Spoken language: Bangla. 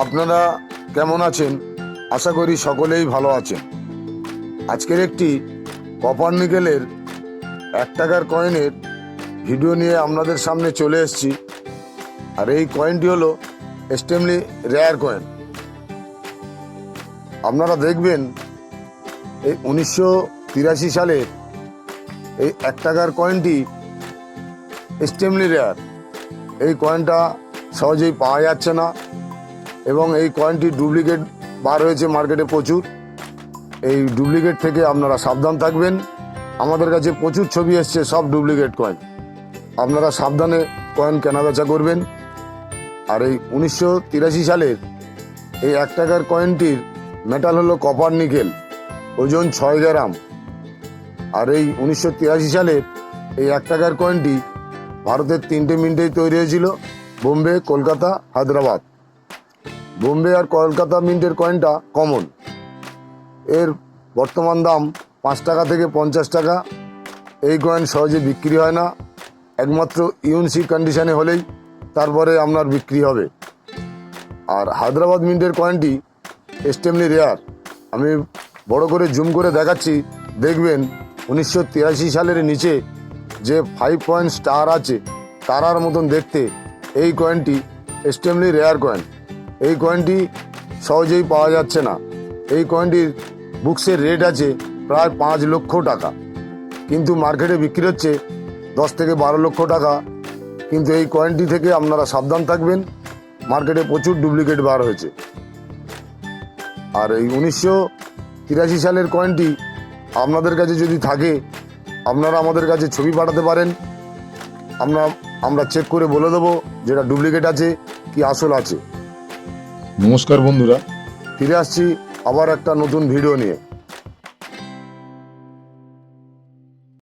আপনারা কেমন আছেন? আশা করি সকলেই ভালো আছেন। আজকের একটি কপার নিকেলের এক টাকার কয়েনের ভিডিও নিয়ে আপনাদের সামনে চলে এসেছি। আর এই কয়েনটি হলো এক্সট্রিমলি রেয়ার কয়েন। আপনারা দেখবেন এই উনিশশো তিরাশি সালের এই এক টাকার কয়েনটি এক্সট্রিমলি রেয়ার। এই কয়েনটা সহজেই পাওয়া যাচ্ছে না। এবং এই কয়েনটি ডুপ্লিকেট বার হয়েছে মার্কেটে প্রচুর। এই ডুপ্লিকেট থেকে আপনারা সাবধান থাকবেন। আমাদের কাছে প্রচুর ছবি এসছে, সব ডুপ্লিকেট কয়েন আপনারা সাবধানে কয়েন কেনাবেচা করবেন। আর এই উনিশশো তিরাশি সালের এই এক টাকার কয়েনটির মেটাল হলো কপার নিকেল ওজন ছয় গ্রাম। আর এই উনিশশো তিরাশি সালের এই এক টাকার কয়েনটি ভারতের তিনটে মিনিটেই তৈরি হয়েছিল, বোম্বে, কলকাতা, হায়দ্রাবাদ। বোম্বে আর কলকাতা মিন্টের কয়েনটা কমন এর বর্তমান দাম পাঁচ টাকা থেকে পঞ্চাশ টাকা। এই কয়েন সহজে বিক্রি হয় না। একমাত্র ইউএনসি কন্ডিশনে হলেই তারপরে আপনার বিক্রি হবে। আর হায়দ্রাবাদ মিন্টের কয়েনটি এক্সট্রিমলি রেয়ার আমি বড় করে জুম করে দেখাচ্ছি। দেখবেন উনিশশো তিরাশি সালের নিচে যে ফাইভ পয়েন্ট স্টার আছে, তারার মতন দেখতে এই কয়েনটি এক্সট্রিমলি রেয়ার কয়েন এই কয়েনটি সহজেই পাওয়া যাচ্ছে না। এই কয়েনটির বুকসের রেট আছে প্রায় পাঁচ লক্ষ টাকা। কিন্তু মার্কেটে বিক্রি হচ্ছে দশ থেকে বারো লক্ষ টাকা। কিন্তু এই কয়েনটি থেকে আপনারা সাবধান থাকবেন মার্কেটে প্রচুর ডুপ্লিকেট বার হয়েছে। আর এই উনিশশো তিরাশি সালের কয়েনটি আপনাদের কাছে যদি থাকে, আপনারা আমাদের কাছে ছবি পাঠাতে পারেন। আমরা আমরা চেক করে বলে দেবো যেটা ডুপ্লিকেট আছে, কি আসল আছে। নমস্কার বন্ধুরা। ফিরে আসছি আবার একটা নতুন ভিডিও নিয়ে।